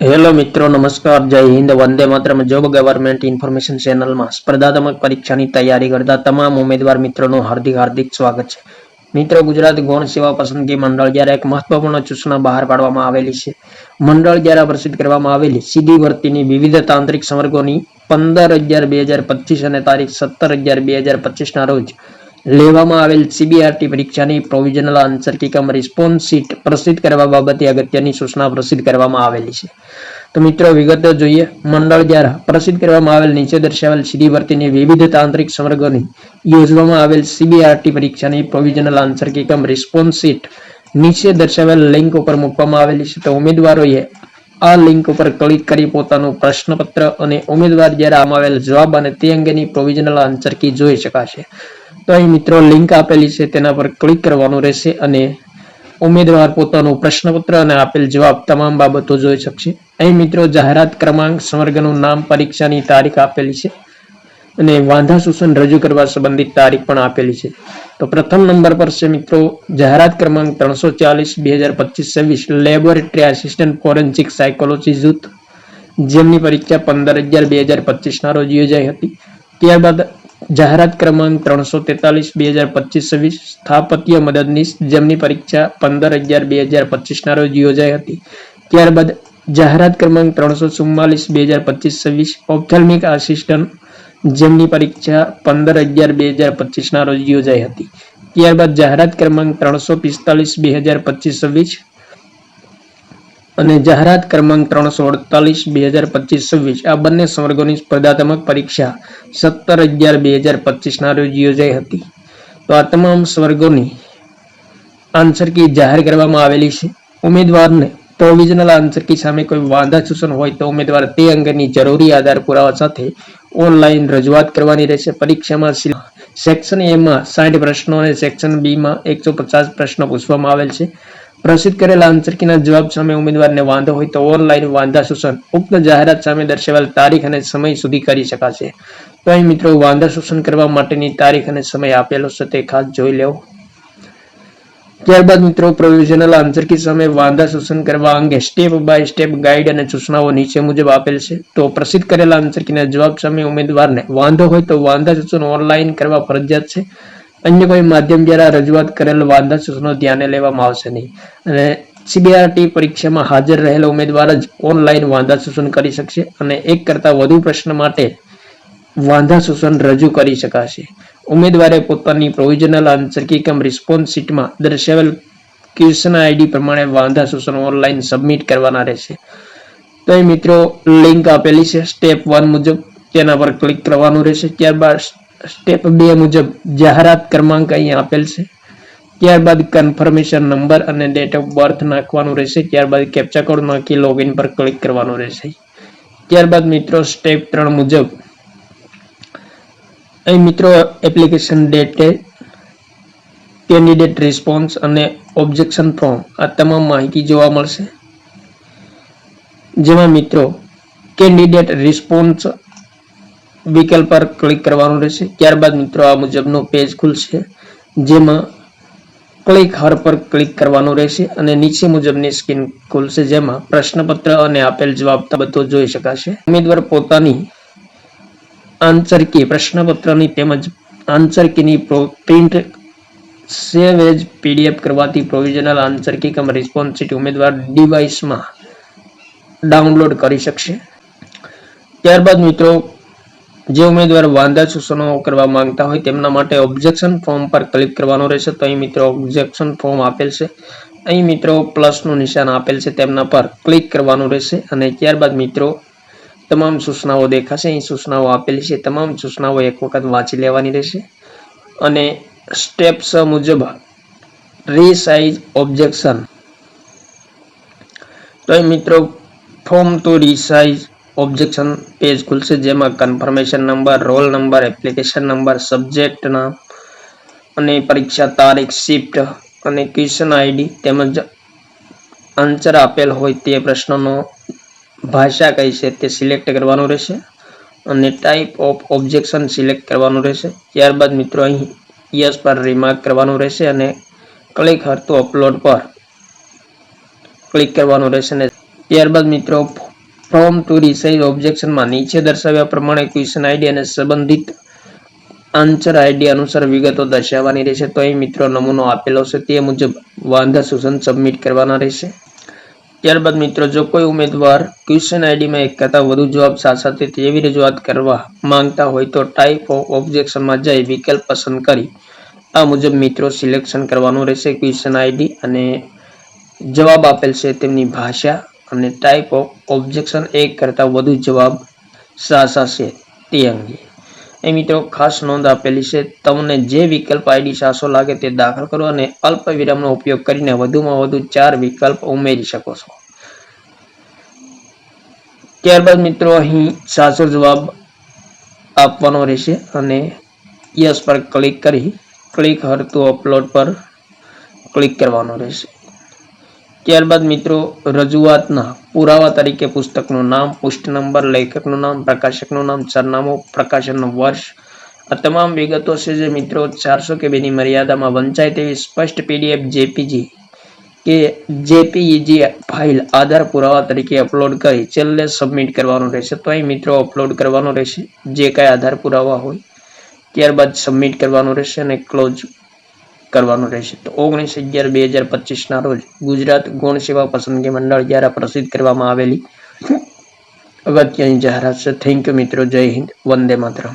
Hello મિત્રો, નમસ્કાર, જય હિન્દ, વંદે માત્રમ. જોબ ગવર્મેન્ટ ઇન્ફોર્મેશન ચેનલમાં સ્પર્ધાત્મક પરીક્ષાની તૈયારી કરતા તમામ ઉમેદવાર મિત્રોનું હાર્દિક હાર્દિક સ્વાગત છે. મિત્રો, ગુજરાત ગૌણ સેવા પસંદગી મંડળ દ્વારા એક મહત્વપૂર્ણ સૂચના બહાર પાડવામાં આવેલી છે. મંડળ દ્વારા પ્રસિદ્ધ કરવામાં આવેલી સીધી ભરતીની વિવિધ તાંત્રિક સંવર્ગોની પંદર અગિયાર બે હજાર પચીસ અને તારીખ સત્તર અગિયાર બે હજાર પચીસના રોજ લેવામાં આવેલ સીબીઆરટી પરીક્ષાની provisional answer key response sheet પ્રસિદ્ધ કરવા બાબતે અગત્યની સૂચના પ્રસિદ્ધ કરવામાં આવેલી છે. તો મિત્રો, વિગતો જોઈએ. મંડળ દ્વારા પ્રસિદ્ધ કરવામાં આવેલ નીચે દર્શાવેલ સીધી વિવિધ તાંત્રિક સંવર્ગોની યોજવામાં આવેલ સીબીઆરટી પરીક્ષાની provisional answer key response sheet નીચે દર્શાવેલ લિંક ઉપર મૂકવામાં આવેલી છે. તો ઉમેદવારોએ આ લિંક ઉપર ક્લિક કરી પોતાનું પ્રશ્નપત્ર અને ઉમેદવાર દ્વારા આવેલ જવાબ અને તે અંગેની પ્રોવિઝનલ આન્સર કી જોઈ શકાશે. તો અહીં મિત્રો લિંક આપેલી છે, તેના પર ક્લિક કરવાનું રહેશે અને ઉમેદવાર પોતાનું પ્રશ્નપત્ર અને આપેલ જવાબ તમામ બાબતો જોઈ શકશે. અહીં મિત્રો જાહેરાત ક્રમાંક, સંવર્ગનું નામ, પરીક્ષાની તારીખ આપેલી છે અને વાંધા સૂચન રજૂ કરવા સંબંધિત તારીખ પણ આપેલી છે. તો પ્રથમ નંબર પર છે મિત્રો, જાહેરાત ક્રમાંક ત્રણસો ચાલીસ, બે હજાર પચીસ, છવ્વીસ, લેબોરેટરી આસિસ્ટન્ટ ફોરેન્સિક સાયકોલોજી જૂથ. જેમની પરીક્ષા પંદર અગિયાર, બે હજાર પચીસના રોજ યોજાઈ હતી. ત્યારબાદ જાહેરાત ક્રમાંક ત્રણસો તેતાલીસ, બે હજાર પચીસ, છવ્વીસ, સ્થાપત્ય મદદનીશ, જેમની પરીક્ષા પંદર અગિયાર, બે હજાર પચીસના રોજ યોજાઈ હતી. ત્યારબાદ જાહેરાત ક્રમાંક ત્રણસો ચુમ્માલીસ, બે હજાર પચીસ, છવ્વીસ ઓપ્થેલ્મિક આસિસ્ટન્ટ જેમની પરીક્ષા પંદર અગિયાર, બે હજાર પચીસના રોજ યોજાઈ હતી. ત્યારબાદ જાહેરાત ક્રમાંક ત્રણસો પિસ્તાલીસ, બે હજાર પચીસ, છવ્વીસ અને જાહેરાત ક્રમાંક ત્રણસો અડતાલીસ, બે હજાર પચીસ, છવ્વીસ. આ બંને સંવર્ગોની સ્પર્ધાત્મક પરીક્ષા સત્તર અગિયાર, બે હજાર પચીસના રોજ યોજાઈ હતી. તો આ તમામ સ્વર્ગોની આન્સર કી જાહેર કરવામાં આવેલી છે. ઉમેદવારને પ્રોવિઝનલ આન્સર કી સામે કોઈ વાંધા સૂચન હોય તો ઉમેદવાર તે અંગેની જરૂરી આધાર પુરાવા સાથે ઓનલાઈન રજૂઆત કરવાની રહેશે. પરીક્ષામાં સેક્શન એમાં સાઠ પ્રશ્નો અને સેક્શન બી માં એકસો પચાસ પ્રશ્નો પૂછવામાં આવેલ છે. પ્રસિદ્ધ કરેલા આન્સર જવાબ સામે ઉમેદવારને વાંધો હોય તો ઓનલાઈન વાંધા શોષણ ઉક્ત જાહેરાત સામે દર્શાવેલ તારીખ અને સમય સુધી કરી શકાશે. તો અહીં મિત્રો, વાંધા શોષણ કરવા માટેની તારીખ અને સમય આપેલો છે તે ખાસ જોઈ લેવો ત્યારબાદ મિત્રો, પ્રોવિઝનલ આન્સર સામે વાંધા શોષણ કરવા અંગે સ્ટેપ બાય સ્ટેપ ગાઈડ અને સૂચનાઓ નીચે મુજબ આપેલ છે. તો પ્રસિદ્ધ કરેલા આન્સર જવાબ સામે ઉમેદવારને વાંધો હોય તો વાંધા શોષણ ઓનલાઈન કરવા ફરજિયાત છે. અન્ય કોઈ માધ્યમ દ્વારા રજૂઆત કરેલ વાંધા સૂચનો ધ્યાને લેવામાં આવશે નહીં. અને સીબીઆરટી પરીક્ષામાં હાજર રહેલા ઉમેદવાર જ ઓનલાઈન વાંધા સૂચન કરી શકશે અને એક કરતા વધુ પ્રશ્ન માટે વાંધા સૂચન રજૂ કરી શકાશે. ઉમેદવારે પોતાની provisional answer key cum response શીટમાં દર્શાવેલ ક્વેશ્ચન આઈડી પ્રમાણે વાંધા સૂચન ઓનલાઈન સબમિટ કરવાના રહેશે. તો એ મિત્રો લિંક આપેલી છે. સ્ટેપ વન મુજબ તેના પર ક્લિક કરવાનું રહેશે. ત્યારબાદ સ્ટેપ બે મુજબ જાહેરાત ક્રમાંક અહીં આપેલ છે. ત્યારબાદ કન્ફર્મેશન નંબર અને ડેટ ઓફ બર્થ નાખવાનું રહેશે. ત્યારબાદ કેપ્ચા કોડ નાખી લોગિન પર ક્લિક કરવાનું રહેશે. ત્યારબાદ મિત્રો સ્ટેપ ત્રણ મુજબ અહીં મિત્રો એપ્લિકેશન ડેટે કેન્ડિડેટ રિસ્પોન્સ અને ઓબ્જેક્શન ફોર્મ આ તમામ માહિતી જોવા મળશે. જેમાં મિત્રો કેન્ડિડેટ રિસ્પોન્સ વિકલ્પ પર ક્લિક કરવાનું રહેશે. ત્યારબાદ મિત્રો આ મુજબનું પેજ ખુલશે, જેમાં ક્લિક હર પર ક્લિક કરવાનું રહેશે અને નીચે મુજબની સ્ક્રીન ખુલશે, જેમાં પ્રશ્નપત્ર અને આપેલ જવાબ બધો જોઈ શકાશે. ઉમેદવાર પોતાની આન્સર કી પ્રશ્નપત્રની તેમજ આન્સર કીની પ્રિન્ટ સેવ એજ પીડીએફ કરવાથી provisional answer key cum response sheet ઉમેદવાર ડિવાઇસમાં ડાઉનલોડ કરી શકશે. ત્યારબાદ મિત્રો જે ઉમેદવાર વાંધા સૂચનો કરવા માંગતા હોય તેમના માટે ઓબ્જેક્શન ફોર્મ પર ક્લિક કરવાનું રહેશે. તો અહીં મિત્રો ઓબ્જેક્શન ફોર્મ આપેલ છે. અહીં મિત્રો પ્લસનું નિશાન આપેલ છે તેમના પર ક્લિક કરવાનું રહેશે. અને ત્યારબાદ મિત્રો તમામ સૂચનાઓ દેખાશે. અહીં સૂચનાઓ આપેલી છે. તમામ સૂચનાઓ એક વખત વાંચી લેવાની રહેશે. અને સ્ટેપ્સ મુજબ રીસાઇઝ ઓબ્જેક્શન તો મિત્રો form to resize objection page ખુલશે, જેમાં confirmation number roll number application number subject નામ અને પરીક્ષા તારીખ શિફ્ટ અને ક્વેશ્ચન આઈડી તેમજ આન્સર આપેલ હોય તે પ્રશ્નનો ભાષા કઈ છે તે સિલેક્ટ કરવાનું રહેશે અને ટાઈપ ઓફ ઓબ્જેક્શન સિલેક્ટ કરવાનું રહેશે. ત્યારબાદ મિત્રો અહીં યસ પર રિમાર્ક કરવાનું રહેશે અને ક્લિક હરતું અપલોડ પર ક્લિક કરવાનું રહેશે અને ત્યારબાદ મિત્રો ફ્રોમ ટુ રિસાઇઝ ઓબ્જેક્શનમાં નીચે દર્શાવ્યા પ્રમાણે ક્વેશ્ચન આઈડી અને સંબંધિત આન્સર આઈડી અનુસાર વિગતો દર્શાવવાની રહેશે. તો અહીં મિત્રો નમૂનો આપેલો છે. તે મુજબ વાંધા સૂચન સબમિટ કરવાના રહેશે. ત્યારબાદ મિત્રો, જો કોઈ ઉમેદવાર ક્વેશ્ચન આઈડીમાં એક કરતાં વધુ જવાબ સાથે તેવી રજૂઆત કરવા માંગતા હોય તો ટાઈપ ઓફ ઓબ્જેક્શનમાં જઈ વિકલ્પ પસંદ કરી આ મુજબ મિત્રો સિલેક્શન કરવાનું રહેશે. ક્વેશ્ચન આઈડી અને જવાબ આપેલ છે તેમની ભાષા અને ટાઈપ ઓફ ઓબ્જેક્શન એક કરતાં વધુ જવાબ સાસા છે તે અંગે. એ મિત્રો ખાસ નોંધ આપેલી છે, તમને જે વિકલ્પ આઈડી સાસો લાગે તે દાખલ કરો અને અલ્પ વિરામનો ઉપયોગ કરીને વધુમાં વધુ ચાર વિકલ્પ ઉમેરી શકો છો. ત્યારબાદ મિત્રો અહીં સાચો જવાબ આપવાનો રહેશે અને યસ પર ક્લિક કરી, ક્લિક હરતું અપલોડ પર ક્લિક કરવાનો રહેશે. ત્યારબાદ મિત્રો, રજૂઆતના પુરાવા તરીકે પુસ્તકનું નામ પુષ્ઠ નંબર, લેખકનું નામ, પ્રકાશકનું નામ, સરનામું, પ્રકાશનનું વર્ષ, આ તમામ વિગતો છે જે મિત્રો ચારસો કે બેની મર્યાદામાં વંચાય તેવી સ્પષ્ટ પીડીએફ જેપીજી કે જેપીઈજી ફાઇલ આધાર પુરાવા તરીકે અપલોડ કરી છેલ્લે સબમિટ કરવાનું રહેશે. તો અહીં મિત્રો અપલોડ કરવાનું રહેશે. જે કાંઈ આધાર પુરાવા હોય ત્યારબાદ સબમિટ કરવાનું રહેશે અને ક્લોઝ કરવાનું રહેશે. તો ઓગણીસ અગિયાર બે હજાર પચીસના રોજ ગુજરાત ગુણ સેવા પસંદગી મંડળ દ્વારા પ્રસિદ્ધ કરવામાં આવેલી અગત્યની જાહેરાત છે. થેન્ક યુ મિત્રો. જય હિન્દ. વંદે માતરમ.